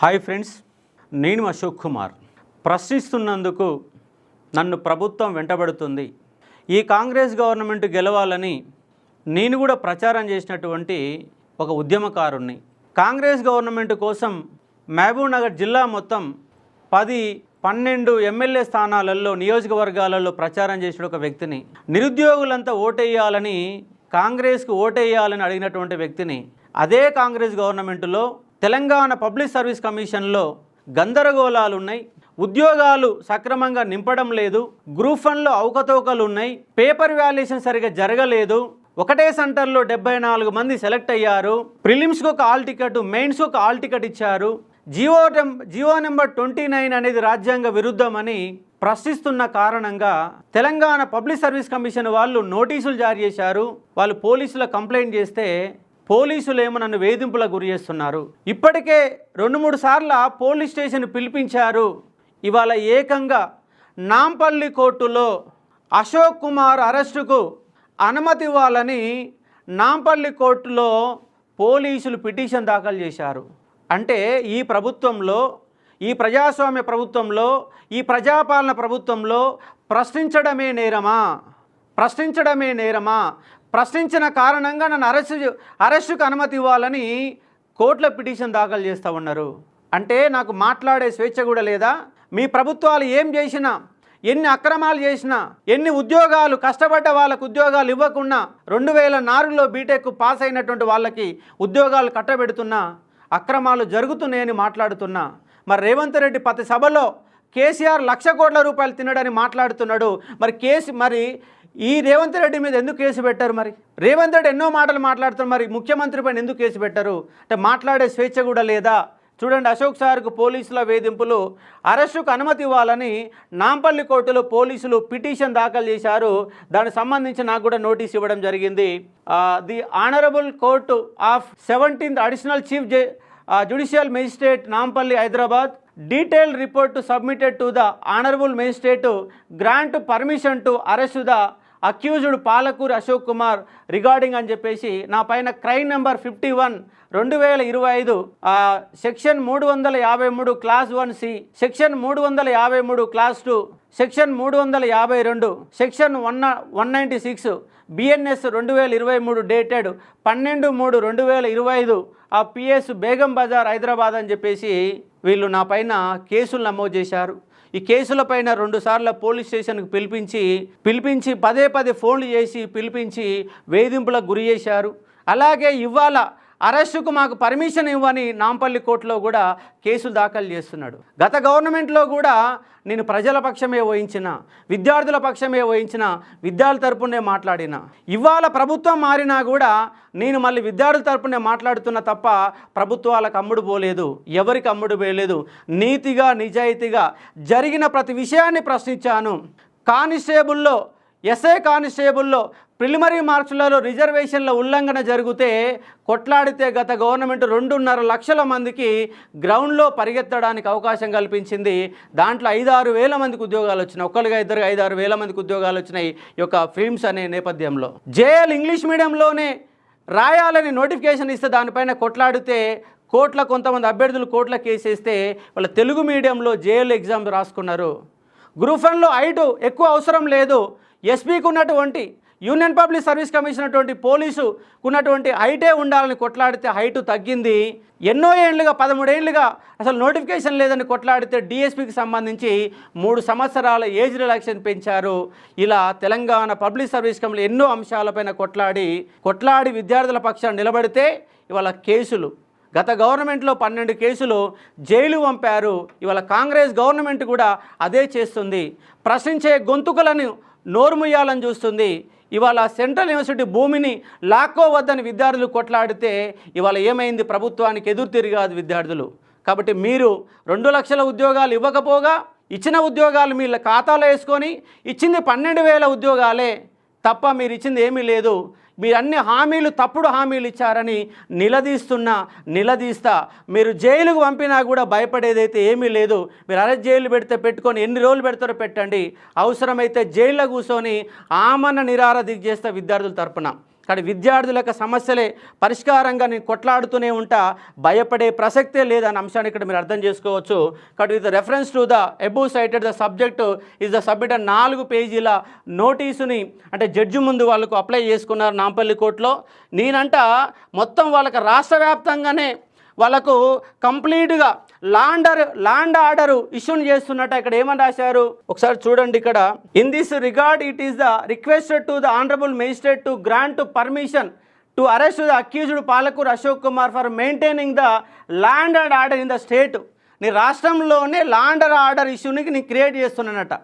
hi friends నేను అశోక్ కుమార్ ప్రశ్నిస్తున్నందుకు నన్ను ప్రభుత్వం వెంటబడుతుంది ఈ కాంగ్రెస్ గవర్నమెంట్ గెలవాలని నేను కూడా ప్రచారం చేసినటువంటి ఒక ఉద్యమకారుణ్ణి కాంగ్రెస్ గవర్నమెంట్ కోసం మహబూబ్ నగర్ జిల్లా మొత్తం పది పన్నెండు ఎమ్మెల్యే స్థానాలలో నియోజకవర్గాలలో ప్రచారం చేసిన ఒక వ్యక్తిని నిరుద్యోగులంతా ఓటేయాలని కాంగ్రెస్కు ఓటేయాలని అడిగినటువంటి వ్యక్తిని అదే కాంగ్రెస్ గవర్నమెంటులో తెలంగాణ పబ్లిక్ సర్వీస్ కమిషన్లో గందరగోళాలు ఉన్నాయి ఉద్యోగాలు సక్రమంగా నింపడం లేదు గ్రూప్ వన్లో అవకతవకలు ఉన్నాయి పేపర్ వాల్యుయేషన్ సరిగ్గా జరగలేదు ఒకటే సెంటర్లో డెబ్బై నాలుగు మంది సెలెక్ట్ అయ్యారు ప్రిలిమ్స్కి ఒక ఆల్ టికెట్ మెయిన్స్కి ఒక ఆల్ టికెట్ ఇచ్చారు G O G O number twenty nine అనేది రాజ్యాంగ విరుద్ధమని ప్రశ్నిస్తున్న కారణంగా తెలంగాణ పబ్లిక్ సర్వీస్ కమిషన్ వాళ్ళు నోటీసులు జారీ చేశారు వాళ్ళు పోలీసుల కంప్లైంట్ చేస్తే పోలీసులేమో నన్ను వేధింపులకు గురి చేస్తున్నారు ఇప్పటికే రెండు మూడు సార్లు పోలీస్ స్టేషన్ పిలిపించారు ఇవాళ ఏకంగా నాంపల్లి కోర్టులో అశోక్ కుమార్ అరెస్టుకు అనుమతి ఇవ్వాలని నాంపల్లి కోర్టులో పోలీసులు పిటిషన్ దాఖలు చేశారు అంటే ఈ ప్రభుత్వంలో ఈ ప్రజాస్వామ్య ప్రభుత్వంలో ఈ ప్రజాపాలన ప్రభుత్వంలో ప్రశ్నించడమే నేరమా ప్రశ్నించడమే నేరమా ప్రశ్నించిన కారణంగా నన్ను అరెస్టు అరెస్టుకు అనుమతి ఇవ్వాలని కోర్టులో పిటిషన్ దాఖలు చేస్తూ ఉన్నారు అంటే నాకు మాట్లాడే స్వేచ్ఛ కూడా లేదా మీ ప్రభుత్వాలు ఏం చేసినా ఎన్ని అక్రమాలు చేసినా ఎన్ని ఉద్యోగాలు కష్టపడ్డ వాళ్ళకు ఉద్యోగాలు ఇవ్వకుండా రెండు వేల నాలుగులో బీటెక్ పాస్ అయినటువంటి వాళ్ళకి ఉద్యోగాలు కట్టబెడుతున్నా అక్రమాలు జరుగుతున్నాయని మాట్లాడుతున్నా మరి రేవంత్ రెడ్డి ప్రతి సభలో కేసీఆర్ లక్ష కోట్ల రూపాయలు తినడని మాట్లాడుతున్నాడు మరి కేసీ మరి ఈ రేవంత్ రెడ్డి మీద ఎందుకు కేసు పెట్టారు మరి రేవంత్ రెడ్డి ఎన్నో మాటలు మాట్లాడుతారు మరి ముఖ్యమంత్రి పైన ఎందుకు కేసు పెట్టారు అంటే మాట్లాడే స్వేచ్ఛ కూడా లేదా చూడండి అశోక్ సార్కు పోలీసుల వేధింపులు అరెస్టుకు అనుమతి ఇవ్వాలని నాంపల్లి కోర్టులో పోలీసులు పిటిషన్ దాఖలు చేశారు దానికి సంబంధించి నాకు కూడా నోటీస్ ఇవ్వడం జరిగింది the honourable court of seventeenth additional chief Judicial Magistrate Nampally, Hyderabad, detailed report submitted to the Honorable Magistrate to grant permission to arrest the accused Palakuri Ashok Kumar regarding అని చెప్పేసి నా పైన క్రైమ్ నెంబర్ ఫిఫ్టీ వన్ రెండు వేల ఇరవై ఐదు section మూడు వందల యాభై మూడు క్లాస్ వన్ సి సెక్షన్ మూడు వందల యాభై మూడు క్లాస్ టూ సెక్షన్ మూడు వందల యాభై రెండు section one one ninety six BNS రెండు వేల ఇరవై మూడు డేటెడ్ పన్నెండు మూడు రెండు వేల ఇరవై ఐదు ఆ పిఎస్ బేగం బజార్ హైదరాబాద్ అని చెప్పేసి వీళ్ళు నా పైన కేసులు నమోదు చేశారు ఈ కేసుల పైన రెండుసార్లు పోలీస్ స్టేషన్కు పిలిపించి పిలిపించి పదే పదే ఫోన్లు చేసి పిలిపించి వేధింపులకు గురి చేశారు అలాగే ఇవాళ అరెస్టుకు మాకు పర్మిషన్ ఇవ్వని నాంపల్లి కోర్టులో కూడా కేసులు దాఖలు చేస్తున్నాడు గత గవర్నమెంట్లో కూడా నేను ప్రజల పక్షమే వహించిన విద్యార్థుల పక్షమే వహించిన విద్యార్థుల తరపునే మాట్లాడిన ఇవాళ ప్రభుత్వం మారినా కూడా నేను మళ్ళీ విద్యార్థుల తరపునే మాట్లాడుతున్న తప్ప ప్రభుత్వాలకు అమ్ముడు పోలేదు ఎవరికి అమ్ముడు పోయలేదు నీతిగా నిజాయితీగా జరిగిన ప్రతి విషయాన్ని ప్రశ్నించాను కానిస్టేబుల్లో ఎస్ఏ కానిస్టేబుల్లో ప్రిలిమరీ మార్చులలో రిజర్వేషన్ల ఉల్లంఘన జరిగితే కొట్లాడితే గత గవర్నమెంట్ రెండున్నర లక్షల మందికి గ్రౌండ్లో పరిగెత్తడానికి అవకాశం కల్పించింది దాంట్లో ఐదారు వేల మందికి ఉద్యోగాలు వచ్చినాయి ఒక్కరిగా ఇద్దరు ఐదారు వేల మందికి ఉద్యోగాలు వచ్చినాయి ఈ యొక్క ఫిల్మ్స్ అనే నేపథ్యంలో జేఎల్ ఇంగ్లీష్ మీడియంలోనే రాయాలని నోటిఫికేషన్ ఇస్తే దానిపైన కొట్లాడితే కోట్ల కొంతమంది అభ్యర్థులు కోట్ల కేసేస్తే వాళ్ళ తెలుగు మీడియంలో జేఎల్ ఎగ్జామ్ రాసుకున్నారు గ్రూప్ వన్లో ఐటు ఎక్కువ అవసరం లేదు ఎస్పీకి ఉన్నటువంటి యూనియన్ పబ్లిక్ సర్వీస్ కమిషన్ అటువంటి పోలీసు ఉన్నటువంటి హైటే ఉండాలని కొట్లాడితే హైటు తగ్గింది ఎన్నో ఏళ్ళుగా పదమూడేళ్లుగా అసలు నోటిఫికేషన్ లేదని కొట్లాడితే డిఎస్పికి సంబంధించి మూడు సంవత్సరాల ఏజ్ రిలాక్సేషన్ పెంచారు ఇలా తెలంగాణ పబ్లిక్ సర్వీస్ కమిషన్ ఎన్నో అంశాలపైన కొట్లాడి కొట్లాడి విద్యార్థుల పక్షాన్ని నిలబడితే ఇవాళ కేసులు గత గవర్నమెంట్లో పన్నెండు కేసులు జైలు పంపారు ఇవాళ కాంగ్రెస్ గవర్నమెంట్ కూడా అదే చేస్తుంది ప్రశ్నించే గొంతుకలను నోరుముయ్యాలని చూస్తుంది ఇవాళ సెంట్రల్ యూనివర్సిటీ భూమిని లాక్కోవద్దని విద్యార్థులు కొట్లాడితే ఇవాళ ఏమైంది ప్రభుత్వానికి ఎదురు తిరిగాదు విద్యార్థులు కాబట్టి మీరు రెండు లక్షల ఉద్యోగాలు ఇవ్వకపోగా ఇచ్చిన ఉద్యోగాలు మీ ఖాతాలో వేసుకొని ఇచ్చింది పన్నెండు వేల ఉద్యోగాలే తప్ప మీరు ఇచ్చింది ఏమీ లేదు మీరు అన్ని హామీలు తప్పుడు హామీలు ఇచ్చారని నిలదీస్తున్నా నిలదీస్తా మీరు జైలుకు పంపినా కూడా భయపడేదైతే ఏమీ లేదు మీరు అరెస్ట్ జైలు పెడితే పెట్టుకొని ఎన్ని రోజులు పెడతారో పెట్టండి అవసరమైతే జైల్లో కూర్చొని ఆమరణ నిరార చేస్తే విద్యార్థుల తరపున కానీ విద్యార్థుల యొక్క సమస్యలే పరిష్కారంగా నేను కొట్లాడుతూనే ఉంటా భయపడే ప్రసక్తే లేదన్న అంశాన్ని ఇక్కడ మీరు అర్థం చేసుకోవచ్చు కాబట్టి with reference to the above cited the subject is the submit నాలుగు పేజీల నోటీసుని అంటే జడ్జి ముందు వాళ్ళకు అప్లై చేసుకున్నారు నాంపల్లి కోర్టులో నేనంట మొత్తం వాళ్ళకి రాష్ట్ర వ్యాప్తంగానే వాళ్ళకు కంప్లీట్గా లాండర్ లాండ్ ఆర్డర్ ఇష్యూని చేస్తున్నట్టు ఇక్కడ ఏమని రాశారు ఒకసారి చూడండి ఇక్కడ in this regard it is the requested to the honourable magistrate to grant permission to arrest the accused Palakuru Ashok Kumar for maintaining the land and order in the state నీ రాష్ట్రంలోనే లాండర్ ఆర్డర్ ఇష్యూని నీ create చేస్తున్నానట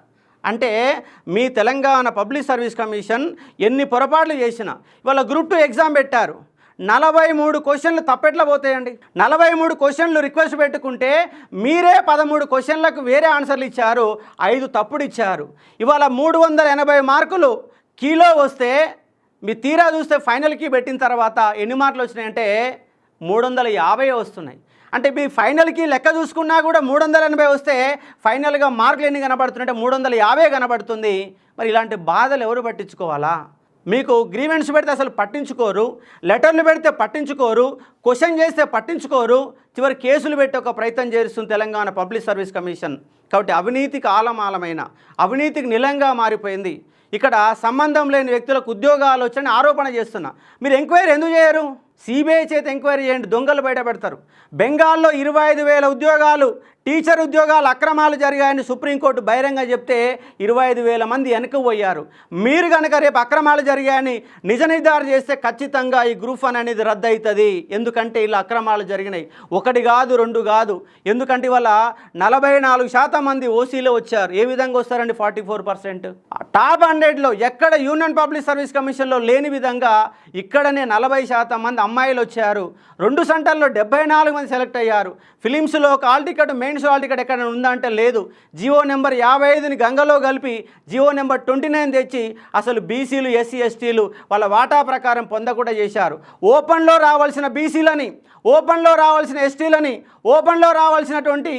అంటే మీ Telangana public service commission ఎన్ని పొరపాట్లు చేసినా ఇవాళ గ్రూప్ టూ ఎగ్జామ్ పెట్టారు నలభై మూడు క్వశ్చన్లు తప్పెట్లా పోతాయండి నలభై మూడు క్వశ్చన్లు రిక్వెస్ట్ పెట్టుకుంటే మీరే పదమూడు క్వశ్చన్లకు వేరే ఆన్సర్లు ఇచ్చారు ఐదు తప్పుడు ఇచ్చారు ఇవాళ మూడు వందల ఎనభై మార్కులు కీలో వస్తే మీ తీరా చూస్తే ఫైనల్కి పెట్టిన తర్వాత ఎన్ని మార్కులు వచ్చినాయంటే మూడు వందల యాభై వస్తున్నాయి అంటే మీ ఫైనల్కి లెక్క చూసుకున్నా కూడా మూడు వందల ఎనభై వస్తే ఫైనల్గా మార్కులు ఎన్ని కనబడుతున్నాయంటే మూడు వందల యాభై కనబడుతుంది మరి ఇలాంటి బాధలు ఎవరు పట్టించుకోవాలా మీకు గ్రీవెన్స్ పెడితే అసలు పట్టించుకోరు లెటర్లు పెడితే పట్టించుకోరు క్వశ్చన్ చేస్తే పట్టించుకోరు చివరి కేసులు పెట్టే ఒక ప్రయత్నం చేస్తుంది తెలంగాణ పబ్లిక్ సర్వీస్ కమిషన్ కాబట్టి అవినీతికి ఆలమాలమైన అవినీతికి నిలంగా మారిపోయింది ఇక్కడ సంబంధం లేని వ్యక్తులకు ఉద్యోగాలు వచ్చని ఆరోపణ చేస్తున్నా మీరు ఎంక్వైరీ ఎందుకు చేయరు సిబిఐ చేత ఎంక్వైరీ చేయండి దొంగలు బయట పెడతారు బెంగాల్లో ఇరవై ఐదు వేల ఉద్యోగాలు టీచర్ ఉద్యోగాలు అక్రమాలు జరిగాయని సుప్రీంకోర్టు బహిరంగ చెప్తే ఇరవై ఐదు వేల మంది వెనక్కి పోయారు మీరు కనుక రేపు అక్రమాలు జరిగాయని నిజ నిర్ధారణ చేస్తే ఖచ్చితంగా ఈ గ్రూప్ వన్ అనేది రద్దు అవుతుంది ఎందుకంటే ఇలా అక్రమాలు జరిగినాయి ఒక ఒకటి కాదు రెండు కాదు ఎందుకంటే వాళ్ళ నలభై నాలుగు శాతం మంది ఓసీలో వచ్చారు ఏ విధంగా వస్తారండి ఫార్టీ ఫోర్ పర్సెంట్ టాప్ హండ్రెడ్లో ఎక్కడ యూనియన్ పబ్లిక్ సర్వీస్ కమిషన్లో లేని విధంగా ఇక్కడనే నలభై శాతం మంది అమ్మాయిలు వచ్చారు రెండు సెంటర్లో డెబ్బై నాలుగు మంది సెలెక్ట్ అయ్యారు ఫిలిమ్స్లో ఒక hall ticket mains hall ticket ఎక్కడ ఉందంటే లేదు జియో నెంబర్ యాభై ఐదుని గంగలో కలిపి జియో నెంబర్ ట్వంటీ నైన్ తెచ్చి అసలు బీసీలు ఎస్సీ ఎస్టీలు వాళ్ళ వాటా ప్రకారం పొందకుండా చేశారు ఓపెన్లో రావాల్సిన బీసీలని ఓపెన్లో రావాల్సిన ఎస్ ఎస్టీలని ఓపెన్లో రావాల్సినటువంటి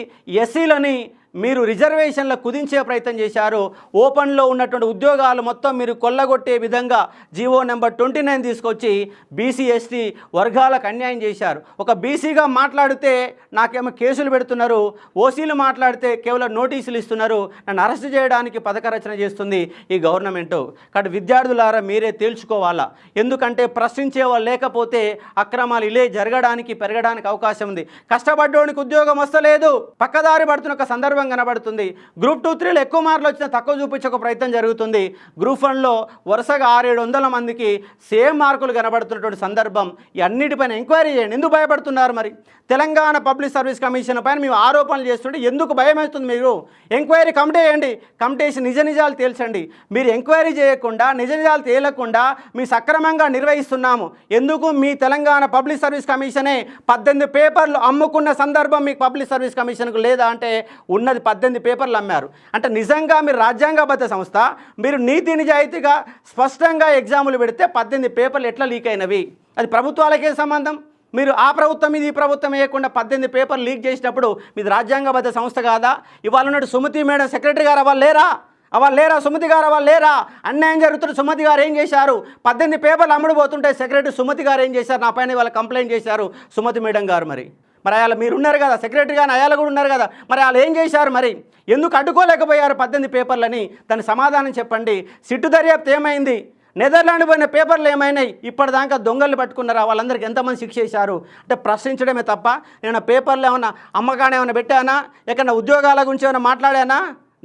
ఎస్సీలని మీరు రిజర్వేషన్ల కుదించే ప్రయత్నం చేశారు ఓపెన్లో ఉన్నటువంటి ఉద్యోగాలు మొత్తం మీరు కొల్లగొట్టే విధంగా G O number twenty nine తీసుకొచ్చి బీసీ ఎస్టీ వర్గాలకు అన్యాయం చేశారు ఒక బీసీగా మాట్లాడితే నాకేమో కేసులు పెడుతున్నారు ఓసీలు మాట్లాడితే కేవలం నోటీసులు ఇస్తున్నారు నన్ను అరెస్ట్ చేయడానికి పథక రచన చేస్తుంది ఈ గవర్నమెంటు కాబట్టి విద్యార్థులారా మీరే తేల్చుకోవాలా ఎందుకంటే ప్రశ్నించే వాళ్ళు లేకపోతే అక్రమాలు ఇలే జరగడానికి పెరగడానికి అవకాశం ఉంది కష్టపడ్డోనికి ఉద్యోగం వస్తలేదు పక్కదారి పడుతున్న ఒక సందర్భం వాస్తవం కనబడుతుంది గ్రూప్ టూ త్రీలో ఎక్కువ మార్కులు వచ్చిన తక్కువ చూపించక ప్రయత్నం జరుగుతుంది గ్రూప్ వన్లో వరుసగా ఆరేడు వందల మందికి సేమ్ మార్కులు కనబడుతున్నటువంటి సందర్భం అన్నిటిపైన ఎంక్వైరీ చేయండి ఎందుకు భయపడుతున్నారు మరి తెలంగాణ పబ్లిక్ సర్వీస్ కమిషన్ పైన మేము ఆరోపణలు చేస్తుంటే ఎందుకు భయం అవుతుంది మీరు ఎంక్వైరీ కమిటీ చేయండి కమిటీ చేసి నిజ నిజాలు తేల్చండి మీరు ఎంక్వైరీ చేయకుండా నిజ నిజాలు తేలకుండా మీ సక్రమంగా నిర్వహిస్తున్నాము ఎందుకు మీ తెలంగాణ పబ్లిక్ సర్వీస్ కమిషనే పద్దెనిమిది పేపర్లు అమ్ముకున్న సందర్భం మీకు పబ్లిక్ సర్వీస్ కమిషన్కు లేదా అంటే ఉన్నది అది పద్దెనిమిది పేపర్లు అమ్మారు అంటే నిజంగా మీరు రాజ్యాంగబద్ధ సంస్థ మీరు నీతి నిజాయితీగా స్పష్టంగా ఎగ్జాములు పెడితే పద్దెనిమిది పేపర్లు ఎట్లా లీక్ అయినవి అది ప్రభుత్వాలకే సంబంధం మీరు ఆ ప్రభుత్వం ఇది ఈ ప్రభుత్వం వేయకుండా పద్దెనిమిది పేపర్లు లీక్ చేసినప్పుడు మీది రాజ్యాంగబద్ధ సంస్థ కాదా ఇవాళ ఉన్నట్టు సుమతి మేడం సెక్రటరీ గారు అవ్వాలి లేరా అవ్వాలి లేరా సుమతి గారు అవ్వాలి లేరా అన్యాయం జరుగుతున్న సుమతి గారు ఏం చేశారు పద్దెనిమిది పేపర్లు అమ్ముడు పోతుంటే సెక్రటరీ సుమతి గారు ఏం చేశారు నా పైన ఇవాళ కంప్లైంట్ చేశారు సుమతి మేడం గారు మరి మరి మీరు మీరున్నారు కదా సెక్రటరీ కానీ అయాలు కూడా ఉన్నారు కదా మరి వాళ్ళు ఏం చేశారు మరి ఎందుకు అడ్డుకోలేకపోయారు పద్దెనిమిది పేపర్లని దాని సమాధానం చెప్పండి సిట్టు దర్యాప్తు ఏమైంది నెదర్లాండ్ పోయిన పేపర్లు ఏమైనాయి ఇప్పటిదాకా దొంగలు పట్టుకున్నారా వాళ్ళందరికీ ఎంతమంది శిక్ష చేశారు అంటే ప్రశ్నించడమే తప్ప నేను పేపర్లు ఏమైనా అమ్మకాన్ని ఏమైనా పెట్టానా ఎక్కడైనా ఉద్యోగాల గురించి ఏమైనా మాట్లాడానా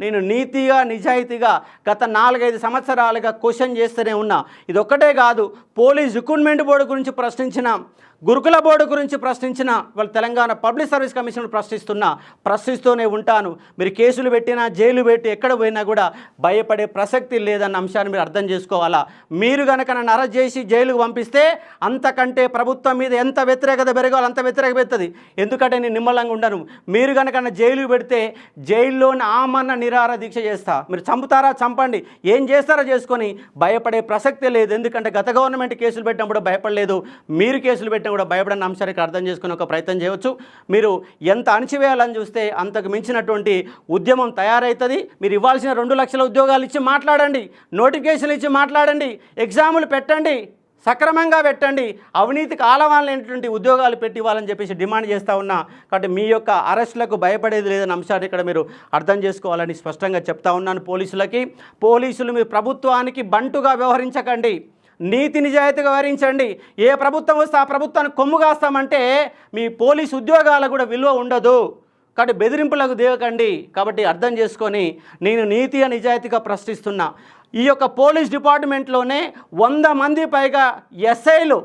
నేను నీతిగా నిజాయితీగా గత నాలుగైదు సంవత్సరాలుగా క్వశ్చన్ చేస్తూనే ఉన్నా ఇదొక్కటే కాదు పోలీస్ రిక్రూట్మెంట్ బోర్డు గురించి ప్రశ్నించిన గురుకుల బోర్డు గురించి ప్రశ్నించిన వాళ్ళు తెలంగాణ పబ్లిక్ సర్వీస్ కమిషన్ ప్రశ్నిస్తున్నా ప్రశ్నిస్తూనే ఉంటాను మీరు కేసులు పెట్టినా జైలు పెట్టి ఎక్కడ పోయినా కూడా భయపడే ప్రసక్తి లేదన్న అంశాన్ని మీరు అర్థం చేసుకోవాలా మీరు కనుక నన్ను అరెస్ట్ చేసి జైలుకు పంపిస్తే అంతకంటే ప్రభుత్వం మీద ఎంత వ్యతిరేకత పెరగాలో అంత వ్యతిరేక పెడుతుంది ఎందుకంటే నేను నిమ్మలంగా ఉండను మీరు కనుక నన్ను పెడితే జైల్లోని ఆమన్న నిరార దీక్ష చేస్తా మీరు చంపుతారా చంపండి ఏం చేస్తారా చేసుకొని భయపడే ప్రసక్తి లేదు ఎందుకంటే గత గవర్నమెంట్ కేసులు పెట్టినప్పుడు భయపడలేదు మీరు కేసులు పెట్టిన కూడా భయపడని అంశాన్ని ఇక్కడ అర్థం చేసుకునే ఒక ప్రయత్నం చేయవచ్చు మీరు ఎంత అణిచివేయాలని చూస్తే అంతకు మించినటువంటి ఉద్యమం తయారవుతుంది మీరు ఇవ్వాల్సిన రెండు లక్షల ఉద్యోగాలు ఇచ్చి మాట్లాడండి నోటిఫికేషన్లు ఇచ్చి మాట్లాడండి ఎగ్జాములు పెట్టండి సక్రమంగా పెట్టండి అవినీతికి ఆలవాలైనటువంటి ఉద్యోగాలు పెట్టి ఇవ్వాలని చెప్పేసి డిమాండ్ చేస్తూ ఉన్నా కాబట్టి మీ యొక్క అరెస్టులకు భయపడేది లేదన్న అంశాన్ని ఇక్కడ మీరు అర్థం చేసుకోవాలని స్పష్టంగా చెప్తా ఉన్నాను పోలీసులకి పోలీసులు మీ ప్రభుత్వానికి బంటుగా వ్యవహరించకండి నీతి నిజాయితీగా వరించండి ఏ ప్రభుత్వం వస్తే ఆ ప్రభుత్వాన్ని కొమ్ము కాస్తామంటే మీ పోలీస్ ఉద్యోగాల కూడా విలువ ఉండదు కాబట్టి బెదిరింపులకు దేవకండి కాబట్టి అర్థం చేసుకొని నేను నీతి నిజాయితీగా ప్రశ్నిస్తున్నా ఈ యొక్క పోలీస్ డిపార్ట్మెంట్లోనే వంద మంది పైగా ఎస్ఐలు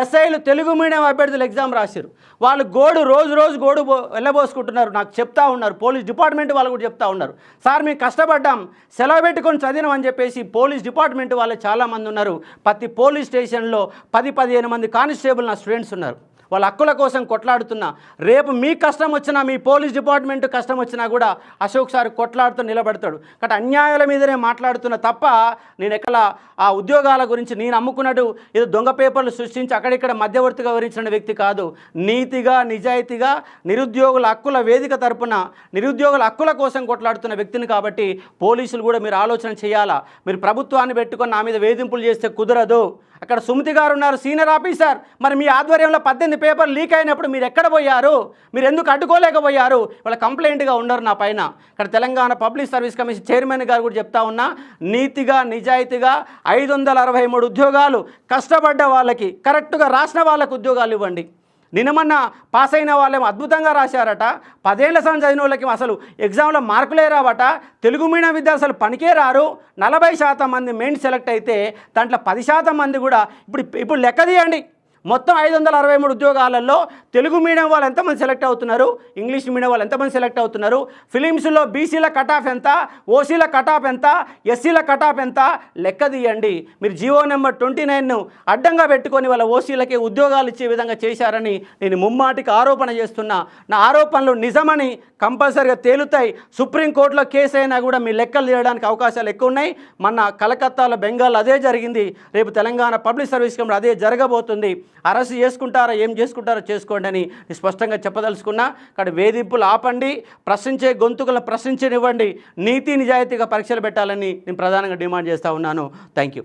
ఎస్ఐలు తెలుగు మీడియం అభ్యర్థులు ఎగ్జామ్ రాశారు వాళ్ళు గోడు రోజు రోజు గోడు వెళ్ళబోసుకుంటున్నారు నాకు చెప్తా ఉన్నారు పోలీస్ డిపార్ట్మెంట్ వాళ్ళు కూడా చెప్తా ఉన్నారు సార్ మేము కష్టపడ్డాం సెలవు పెట్టుకొని చదివినాం అని చెప్పేసి పోలీస్ డిపార్ట్మెంట్ వాళ్ళు చాలామంది ఉన్నారు ప్రతి పోలీస్ స్టేషన్లో పది పదిహేను మంది కానిస్టేబుల్ నా స్టూడెంట్స్ ఉన్నారు వాళ్ళ హక్కుల కోసం కొట్లాడుతున్నా రేపు మీ కష్టం వచ్చినా మీ పోలీస్ డిపార్ట్మెంట్ కష్టం వచ్చినా కూడా అశోక్ సార్ కొట్లాడుతూ నిలబడతాడు కాబట్టి అన్యాయాల మీదనే మాట్లాడుతున్న తప్ప నేను ఎక్కడ ఆ ఉద్యోగాల గురించి నేను అమ్ముకున్నట్టు ఏదో దొంగ పేపర్లు సృష్టించి అక్కడిక్కడ మధ్యవర్తిగా వివరించిన వ్యక్తి కాదు నీతిగా నిజాయితీగా నిరుద్యోగుల హక్కుల వేదిక తరపున నిరుద్యోగుల హక్కుల కోసం కొట్లాడుతున్న వ్యక్తిని కాబట్టి పోలీసులు కూడా మీరు ఆలోచన చేయాలా మీరు ప్రభుత్వాన్ని పెట్టుకొని నా మీద వేధింపులు చేస్తే కుదరదు అక్కడ సుమతి గారు ఉన్నారు సీనియర్ ఆఫీసర్ మరి మీ ఆధ్వర్యంలో పద్దెనిమిది పేపర్ లీక్ అయినప్పుడు మీరు ఎక్కడ పోయారు మీరు ఎందుకు అడ్డుకోలేకపోయారు వాళ్ళ కంప్లైంట్గా ఉండరు నా పైన ఇక్కడ Telangana public service commission chairman గారు కూడా చెప్తా ఉన్నా నీతిగా నిజాయితీగా ఐదు వందల అరవై మూడు ఉద్యోగాలు కష్టపడ్డ వాళ్ళకి కరెక్ట్గా రాసిన వాళ్ళకు ఉద్యోగాలు ఇవ్వండి నిన్నమన్న పాస్ అయిన వాళ్ళేమో అద్భుతంగా రాశారట పదేళ్ల సంవత్సరం చదివిన వాళ్ళకి అసలు ఎగ్జామ్లో మార్కులే రావట తెలుగు మీడియం విద్యార్థులు పనికే రారు నలభై శాతం మంది మెయిన్ సెలెక్ట్ అయితే దాంట్లో పది శాతం మంది కూడా ఇప్పుడు ఇప్పుడు లెక్క తీయండి మొత్తం ఐదు వందల అరవై మూడు ఉద్యోగాలలో తెలుగు మీడియం వాళ్ళు ఎంతమంది సెలెక్ట్ అవుతున్నారు ఇంగ్లీష్ మీడియం వాళ్ళు ఎంతమంది సెలెక్ట్ అవుతున్నారు ఫిలిమ్స్లో బీసీల కటాఫ్ ఎంత ఓసీల ఆఫ్ ఎంత ఎస్సీల ఆఫ్ ఎంత లెక్క తీయండి మీరు జియో నెంబర్ ట్వంటీ నైన్ను అడ్డంగా పెట్టుకొని వాళ్ళ ఓసీలకి ఉద్యోగాలు ఇచ్చే విధంగా చేశారని నేను ముమ్మాటికి ఆరోపణ చేస్తున్నా నా ఆరోపణలు నిజమని కంపల్సరిగా తేలుతాయి సుప్రీంకోర్టులో కేసు అయినా కూడా మీ లెక్కలు తీయడానికి అవకాశాలు ఎక్కువ ఉన్నాయి మన కలకత్తాలో బెంగాల్ అదే జరిగింది రేపు తెలంగాణ పబ్లిక్ సర్వీస్ కమిటీ అదే జరగబోతుంది అరెస్ట్ చేసుకుంటారా ఏం చేసుకుంటారో చేసుకోండి అని స్పష్టంగా చెప్పదలుచుకున్నా అక్కడ వేధింపులు ఆపండి ప్రశ్నించే గొంతుకులను ప్రశ్నించనివ్వండి నీతి నిజాయితీగా పరీక్షలు పెట్టాలని నేను ప్రధానంగా డిమాండ్ చేస్తూ ఉన్నాను థ్యాంక్ యూ